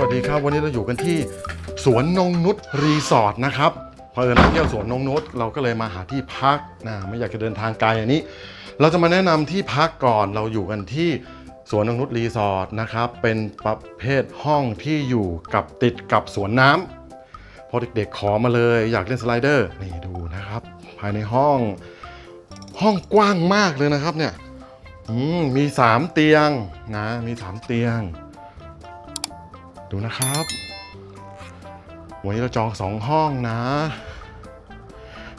วัสดีครับวันนี้เราอยู่กันที่สวนนงนุชรีสอร์ทนะครับพอเอิญเราเที่ยวสวนนงนุชเราก็เลยมาหาที่พักนะไม่อยากจะเดินทางไกลอันนี้ เราจะมาแนะนำที่พักก่อนเราอยู่กันที่สวนนงนุชรีสอร์ทนะครับเป็นประเภทห้องที่อยู่กับติดกับสวนน้ำพอเด็กๆขอมาเลยอยากเล่นสไลเดอร์นี่ดูนะครับ ภายในห้องห้องกว้างมากเลยนะครับเนี่ยมมี3 เตียงนะมี 3 เตียง ดูนะครับ วันนี้เราจองสองห้องนะ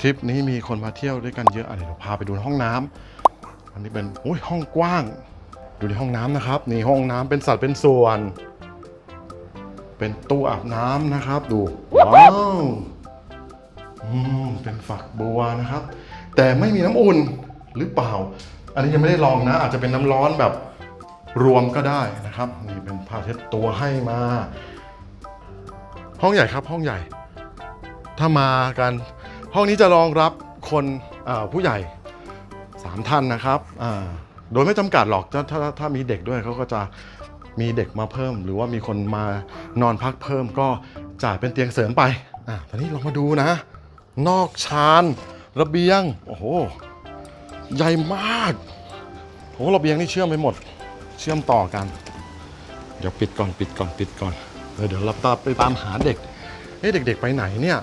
ทริปนี้มีคนมาเที่ยวด้วยกันเยอะอะเดี๋ยวเราพาไปดูห้องน้ำอันนี้เป็นโอ้ยห้องกว้าง ดูในห้องน้ำนะครับ นี่ห้องน้ำเป็นสัดเป็นส่วน เป็นตู้อาบน้ำนะครับ ดูว้าวอืมเป็นฝักบัวนะครับ แต่ไม่มีน้ำอุ่นหรือเปล่า อันนี้ยังไม่ได้ลองนะ อาจจะเป็นน้ำร้อนแบบ รวมก็ได้นะครับ นี่เป็นผ้าเช็ดตัวให้มา ห้องใหญ่ครับห้องใหญ่ ถ้ามากันห้องนี้จะรองรับคนผู้ใหญ่ 3 ท่านนะครับโดยไม่จำกัดหรอกถ้าถ้าถ้ามีเด็กด้วยเขาก็จะมีเด็กมาเพิ่ม หรือว่ามีคนมานอนพักเพิ่มก็จ่ายเป็นเตียงเสริมไปอ่าตอนนี้เรามาดูนะ นอกชานระเบียง โอ้โห ใหญ่มากโอ้ระเบียงนี่เชื่อมไปหมด เชื่อมต่อกัน เดี๋ยวปิดก่อนปิดก่อนปิดก่อนเดี๋ยวเดี๋ยวเราตาไปตามหาเด็กเอ๊ะเด็ก ๆ ไปไหนเนี่ย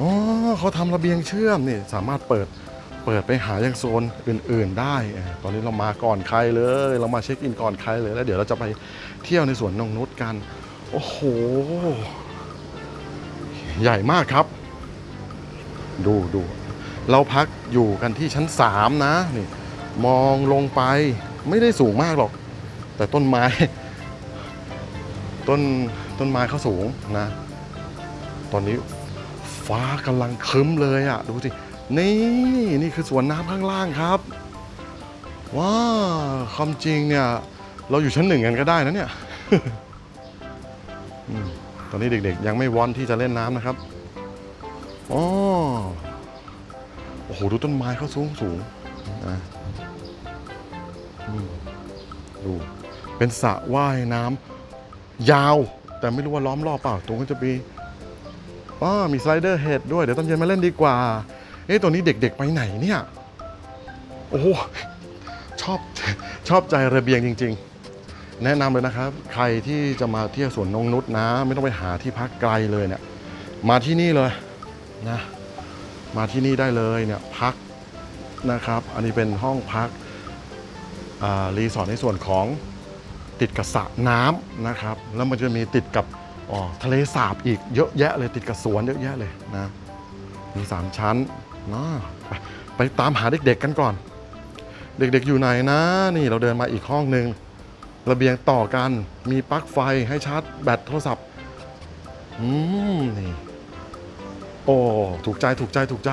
อ๋อเขาทำระเบียงเชื่อมนี่สามารถเปิดเปิดไปหายังโซนอื่น ๆ ได้ ตอนนี้เรามาก่อนใครเลย เรามาเช็คอินก่อนใครเลยแล้วเดี๋ยวเราจะไปเที่ยวในสวนนงนุชกัน โอ้โห ใหญ่มากครับ ดูดูเราพักอยู่กันที่ชั้น 3 นะนี่มองลงไป ไม่ได้สูงมากหรอก แต่ต้นไม้ ต้นต้นไม้เขาสูงนะ ตอนนี้ฟ้ากำลังคึ้มเลยอะ่ะ ดูสิ นี่นี่คือสวนน้ำข้างล่างครับว้าความจริงเนี่ย เราอยู่ชั้นหนึ่งกันก็ได้นะเนี่ยตอนนี้เด็กๆ ยังไม่วอนที่จะเล่นน้ำนะครับอ๋อโอ้โห ดูต้นไม้เขาสูงสูงนะ อืมดูเป็นสระว่ายน้ำยาว แต่ไม่รู้ว่าล้อมรอบเปล่า ตรงก็จะมีอ๋อมีสไลเดอร์เฮดด้วย เดี๋ยวตอนเย็นมาเล่นดีกว่า เอ๊ะตัวนี้เด็กๆไปไหนเนี่ย โอ้ชอบชอบใจระเบียงจริง ๆ แนะนำเลยนะครับ ใครที่จะมาเที่ยวสวนนงนุษนะ ไม่ต้องไปหาที่พักไกลเลยเนี่ย มาที่นี่เลยนะ มาที่นี่ได้เลยเนี่ยพักนะครับ อันนี้เป็นห้องพัก รีสอร์ทในส่วนของติดกับสระน้ำนะครับ แล้วมันจะมีติดกับทะเลสาบอีกเยอะแยะเลยติดกับสวนเยอะแยะเลยนะมีสามชั้นนะไปไปตามหาเด็กๆกันก่อน เด็กๆอยู่ไหนนะ นี่เราเดินมาอีกห้องหนึ่งระเบียงต่อกันมีปลั๊กไฟให้ชาร์จแบตโทรศัพท์อืมนี่โอ้ถูกใจถูกใจถูกใจ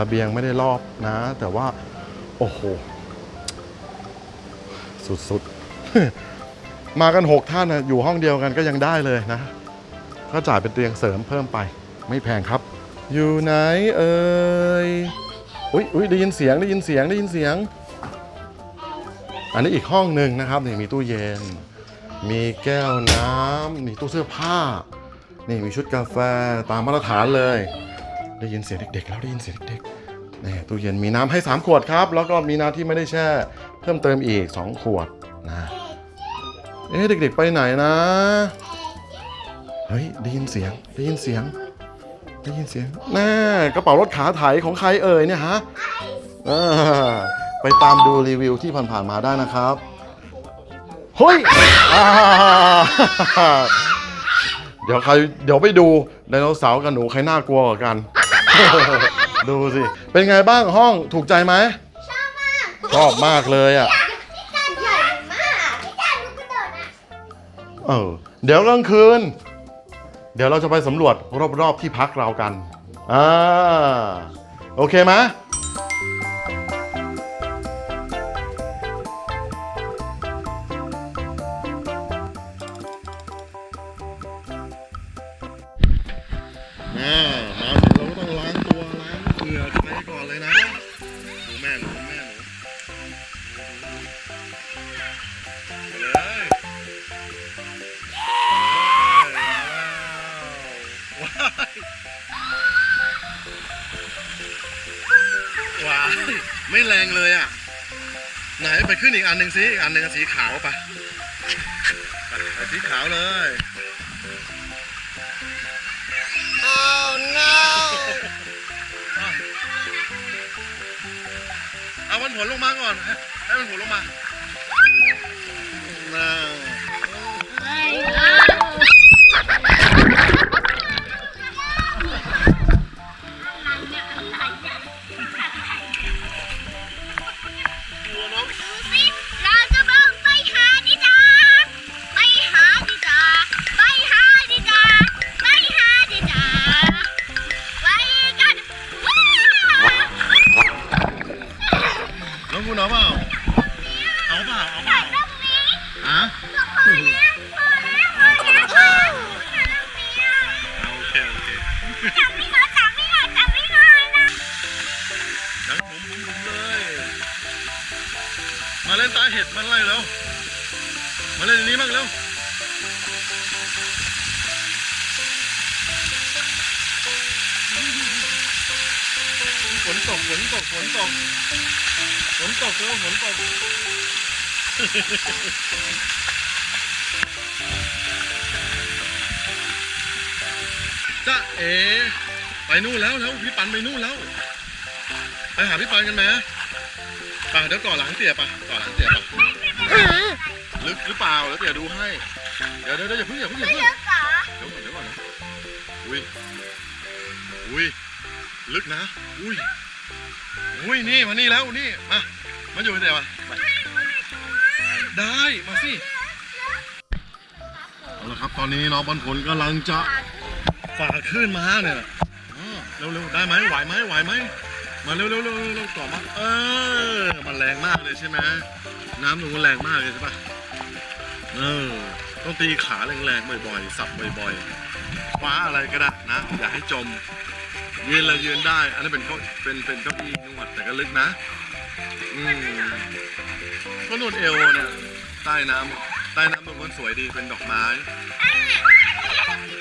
ระเบียงไม่ได้รอบนะ แต่ว่า โอ้โห สุดๆ มากันหกท่านนะอยู่ห้องเดียวกันก็ยังได้เลยนะ ก็จ่ายเป็นเตียงเสริมเพิ่มไป ไม่แพงครับ อยู่ไหนเอ่ยอุ้ยอุ้ยได้ยินเสียงได้ยินเสียงได้ยินเสียง อันนี้อีกห้องหนึ่งนะครับนี่มีตู้เย็น มีแก้วน้ำมีตู้เสื้อผ้า นี่มีชุดกาแฟตามมาตรฐานเลย ได้ยินเสียงเด็กๆ แล้วได้ยินเสียงเด็กๆนี่ตู้เย็นมีน้ำให้ 3 ขวดครับ แล้วก็มีน้ำที่ไม่ได้แช่ เพิ่มเติมอีก 2 ขวดนะเอ๊ะเด็กๆไปไหนนะ เฮ้ยได้ยินเสียงได้ยินเสียงได้ยินเสียงแน่กระเป๋ารถขาไถของใครเอ่ยเนี่ยฮะไปตามดูรีวิวที่ผ่านๆมาได้นะครับเฮ้ยเดี๋ยวใครเดี๋ยวไปดูไดโนเสาร์กับหนูใครน่ากลัวกว่ากัน ดูสิ เป็นไงบ้างห้องถูกใจไหม ชอบมากชอบมากเลยอะการใหญ่มากพี่การลูกกระโดดอะเออ เดี๋ยวกลางคืน เดี๋ยวเราจะไปสำรวจรอบๆที่พักเรากัน อ่า โอเคไหมแว้าวไม่แรงเลยอะ ไหนไปขึ้นอีกอันหนึ่งสิอันหนึ่งสีขาวปไไปสีขาวเลย Oh no เอาวันผลลงมาก่อน 还用了吗？ งนี้เอาโอเคโอเคจับไม่หน่อยจับไม่หน่อยจับไม่หน่อยนะดังผมผมผมเลย มาเล่นตาเห็ดมาไล่แล้ว มาเล่นอันนี้บ้างเร็วฝนตกฝนตกฝนตกฝนตกแล้วฝนตก จ้าเอ๋ไปนู่นแล้วแล้วพี่ปันไปนู่นแล้ว ไปหาพี่ปันกันไหมไปเดี๋ยวก่อนหลังเตี๋ยปะก่อนหลังเตี๋ยปะลึกหรือเปล่าแล้วเตี๋ยดูให้เดี๋ยวเดี๋ยวเดี๋ยวอย่าเพิ่งอย่าเพิ่งอย่าไม่เพิ่งเลิกเหรอเดี๋ยวก่อนเดี๋ยวก่อนนะอุ้ยอุ้ยลึกนะ อุ้ยอุ้ยนี่มานี่แล้วนี่มามาอยู่ที่ไหนมามา ได้มาสิเอาละครับตอนนี้น้องบอลผลกำลังจะฝ่าขึ้นมาเนี่ยอ๋อเร็วๆได้ไหมไหวไหมไหวไหมมาเร็วๆเร็วๆเร็วๆต่อมาเออมันแรงมากเลยใช่ไหมน้ำหนูแรงมากเลยใช่ปะเออต้องตีขาแรงๆบ่อยๆสับบ่อยๆคว้าอะไรก็ได้นะ อย่าให้จมยืนเลยยืนได้ อันนั้เป็นเก้าเป็นเป็นเก้าอี้นวดแต่ก็ลึกนะ อืมก็นวดเอวเนี่ย ใต้น้ำใต้น้ำตรงนั้นสวยดีเป็นดอกไม้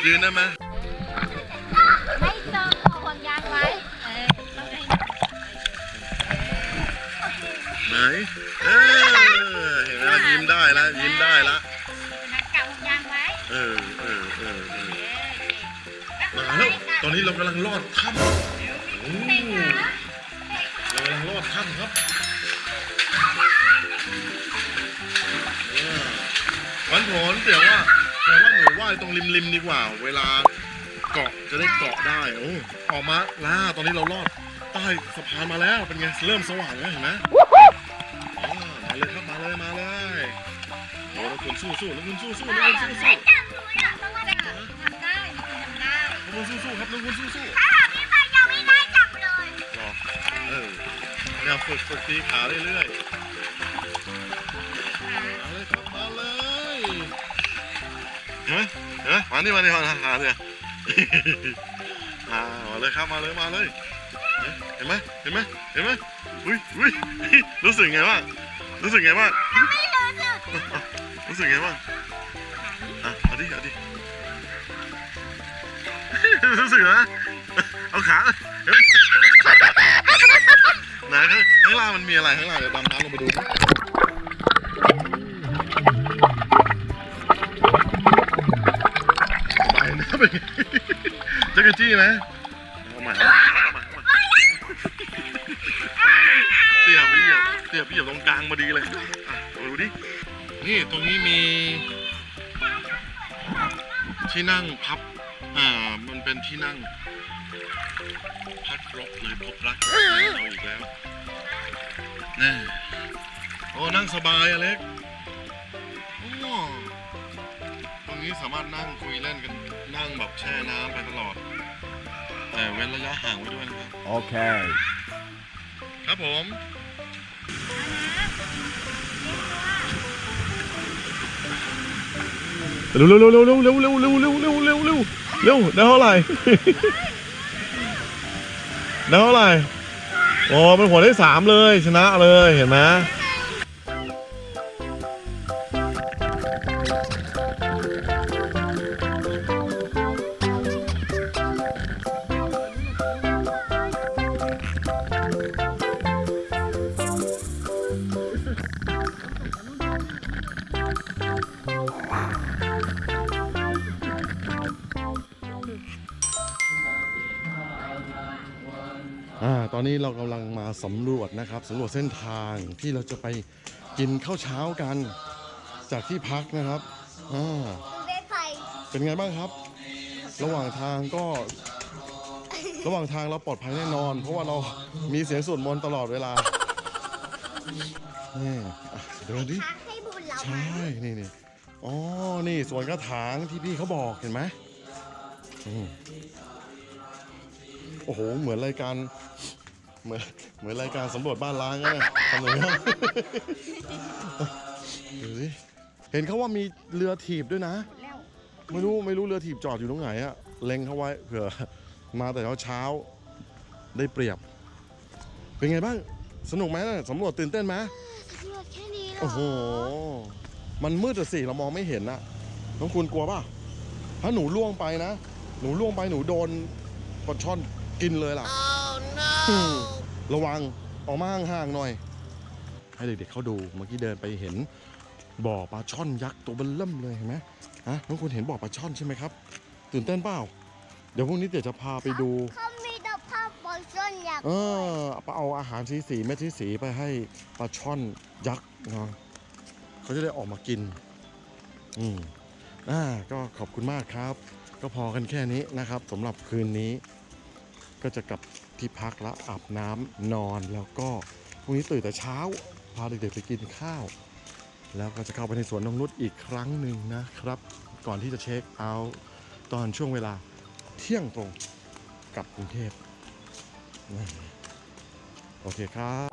ยืนได้ไหมไม่ต้องเอาห่วงยางไว้เออต้องให้ไหนเออเห็นไหมล่ะยิ้มได้แล้วยิ้มได้ละนักเก่าห่วงยางไว้เออเออเออเออมาแล้วตอนนี้เรากำลังลอดถ้ำ นผลแต่ว่าแต่ว่าหนูว่ายตรงริมริมดีกว่า เวลาเกาะจะได้เกาะได้โอ้ออกมาล่าตอนนี้เราลอดใต้สะพานมาแล้วเป็นไงเริ่มสว่างแล้วเห็นไหมอ๋อมาเลยครับมาเลยมาเลยโอ้แล้วคุณสู้สู้แล้วคุณสู้สู้แล้วคุณสู้สู้จับหนูอยากต้องมาจับทำได้มีคนทำได้สู้ๆครับน้องคุณสู้ถ้าหาพี่ไปยังไม่ได้จับเลยเออเนี่ยฝึกฝึกตีขาเรื่อยๆ เห็นไหมเห็นไหมมานี่มานี่มาหาเนี่ยอ่ามาเลยครับมาเลยมาเลยเห็นไหมเห็นไหมเห็นไหมอุ้ยอุ้ยรู้สึกไงบ้างรู้สึกไงบ้างไม่รู้สึกรู้สึกไงบ้างอะเอาดิเอาดิรู้สึกนะเอาขาเห็นไหมไหนข้างข้างล่างมันมีอะไรข้างล่างเดี๋ยวดำน้ำลงไปดู เป็นไงจักรจี้ไหมเอาใหม่เอาใหม่เอาใหม่เอาใหม่เตี่ยไปเหยียบเตี่ยไปเหยียบตรงกลางมาดีเลยอะดูดิ นี่ตรงนี้มี ที่นั่งพับ อ่า มันเป็นที่นั่ง พักรบหรือพบรักเราอีกแล้วแน่โอ้นั่งสบายอเล็ก ตรงนี้สามารถนั่งคุยเล่นกันนั่งแบบแช่น้ำไปตลอด แต่เว้นระยะห่างไว้ด้วยนะครับ Okay. ครับผม เร็วเร็วเร็วเร็วเร็วเร็วเร็วเร็วเร็วเร็วเร็วเร็วเร็วได้เท่าไหร่ ได้เท่าไหร่โอ้เป็นหัวได้สามเลยชนะเลยเห็นไหม สำรวจนะครับสำรวจเส้นทางที่เราจะไปกินข้าวเช้ากัน จากที่พักนะครับอ่าเล่นไฟเป็นไงบ้างครับ ระหว่างทางก็ ระหว่างทางเราปลอดภัยแน่นอน เพราะว่าเรามีเสียงสวดมนต์ตลอดเวลานี่อะเดินดิ ทักให้บุญเราใช่ นี่นี่อ๋อ นี่สวนกระถางที่พี่เขาบอกเห็นไหมอืมโอ้โห เหมือนรายการ เหมือนเหมือนรายการสำรวจบ้านล้างนะทำเลยครับดูสิเห็นเขาว่ามีเรือถีบด้วยนะ แล้วไม่รู้ไม่รู้เรือถีบจอดอยู่ตรงไหนอะเล็งเขาไว้เผื่อ มาแต่เช้าเช้าๆได้เปรียบ เป็นไงบ้าง สนุกไหมน่ะสำรวจตื่นเต้นไหมสำรวจแค่นี้เหรอโอ้โห มันมืดอะสิเรามองไม่เห็นอะน้องคุณกลัวป่ะ ถ้าหนูล่วงไปนะ หนูล่วงไปหนูโดนปลาช่อนกินเลยล่ะม ระวังออกมาห่างๆหน่อย ให้เด็กๆเขาดูเมื่อกี้เดินไปเห็นบ่อปลาช่อนยักษ์ตัวเบลเริ่มเลยเห็นไหมฮะน้องคุณเห็นบ่อปลาช่อนใช่ไหมครับ ตื่นเต้นเปล่า เดี๋ยวพรุ่งนี้เดี๋ยวจะพาไปดูเขามีแต่ภาพบอลส้นอยากเออเอาอาหารสีสีๆเม็ดสีสีๆไปให้ปลาช่อนยักษ์นะเขาจะได้ออกมากิน อืมอ่าก็ขอบคุณมากครับ ก็พอกันแค่นี้นะครับสำหรับคืนนี้ ก็จะกลับ ที่พักแล้วอาบน้ำนอนแล้วก็พรุ่งนี้ตื่นแต่เช้าพาเด็กๆไปกินข้าว แล้วก็จะเข้าไปในสวนนงนุษย์อีกครั้งหนึ่งนะครับ ก่อนที่จะเช็คเอาท์ตอนช่วงเวลาเที่ยงตรงกลับกรุงเทพโอเคครับ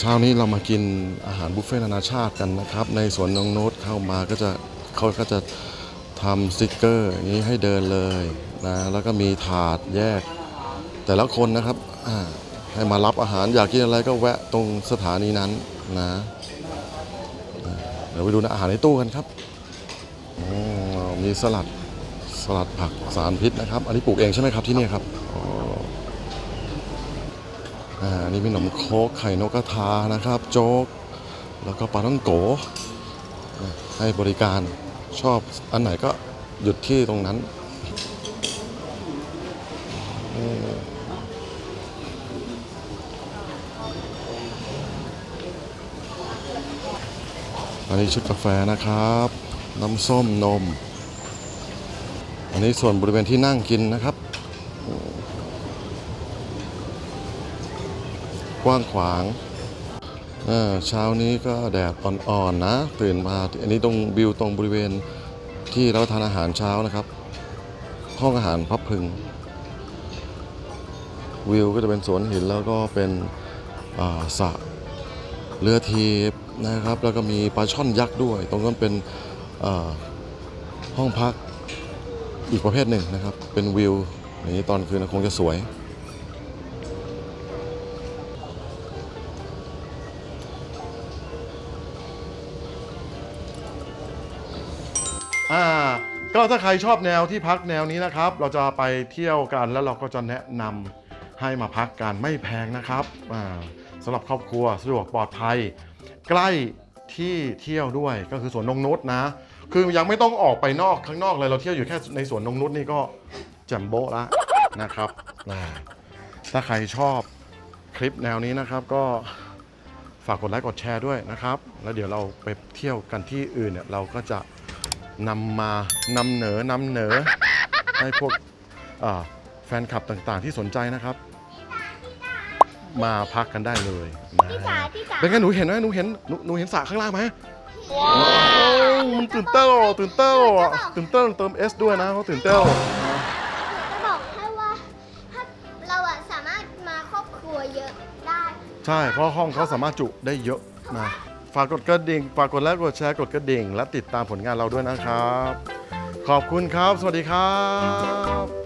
เช้านี้เรามากินอาหารบุฟเฟ่ต์นานาชาติกันนะครับ ในสวนนงโน้ตเข้ามาก็จะเขาก็จะทำสติกเกอร์อย่างนี้ให้เดินเลยนะแล้วก็มีถาดแยก แต่ละคนนะครับให้มารับอาหารอยากกินอะไรก็แวะตรงสถานีนั้นนะเดี๋ยวไปดูนะอาหารในตู้กันครับมีสลัดสลัดผักสารพิษนะครับ อันนี้ปลูกเองใช่ไหมครับที่นี่ครับ อันนี่มีขนมโคกไข่นกกระทานะครับ โจ๊ก แล้วก็ปลาท่องโกให้บริการชอบอันไหนก็หยุดที่ตรงนั้นอันนี้ชุดกาแฟนะครับ น้ำส้มนม อันนี้ส่วนบริเวณที่นั่งกินนะครับ กว้างขวางเช้านี้ก็แดดอ่อนๆนะ ตื่นมาอันนี้ตรงวิวตรงบริเวณที่เราทานอาหารเช้านะครับ ห้องอาหารพับพึง วิวก็จะเป็นสวนหินแล้วก็เป็นสระเรือทีบนะครับ แล้วก็มีปลาช่อนยักษ์ด้วย ตรงนั้นเป็นห้องพักอีกประเภทหนึ่งนะครับ เป็นวิวอย่างนี้ตอนคืนคงจะสวย ก็ถ้าใครชอบแนวที่พักแนวนี้นะครับ เราจะไปเที่ยวกันแล้วเราก็จะแนะนำให้มาพักกันไม่แพงนะครับอ่าสำหรับครอบครัวสะดวกปลอดภัย ใกล้ที่เที่ยวด้วยก็คือสวนนงนุษนะ คือยังไม่ต้องออกไปนอกข้างนอกเลยเราเที่ยวอยู่แค่ในสวนนงนุษนี่ก็แจ่มโบ๊ะละนะครับอ่าถ้าใครชอบคลิปแนวนี้นะครับก็ฝากกดไลค์กดแชร์ด้วยนะครับ แล้วเดี๋ยวเราไปเที่ยวกันที่อื่นเนี่ยเราก็จะ นำมานำเหนอนำเหนอให้พวกอ่าแฟนคลับต่างๆ ที่สนใจนะครับ มาพักกันได้เลยนะพี่จ๋าพี่จ๋า เป็นไงหนูเห็นไหมหนูเห็นหนูหนูเห็นสระข้างล่างไหมว้าวมันตื่นเต้นอะตื่นเต้นอะตื่นเต้นเติม S ด้วยนะเขาตื่นเต้นจะบอกให้ว่าถ้าเราอะสามารถมาครอบครัวเยอะได้ ใช่เพราะห้องเขาสามารถจุได้เยอะนะ ฝากกดกระดิ่งฝากกดไลค์กดแชร์กดกระดิ่ง และติดตามผลงานเราด้วยนะครับ ขอบคุณครับ สวัสดีครับ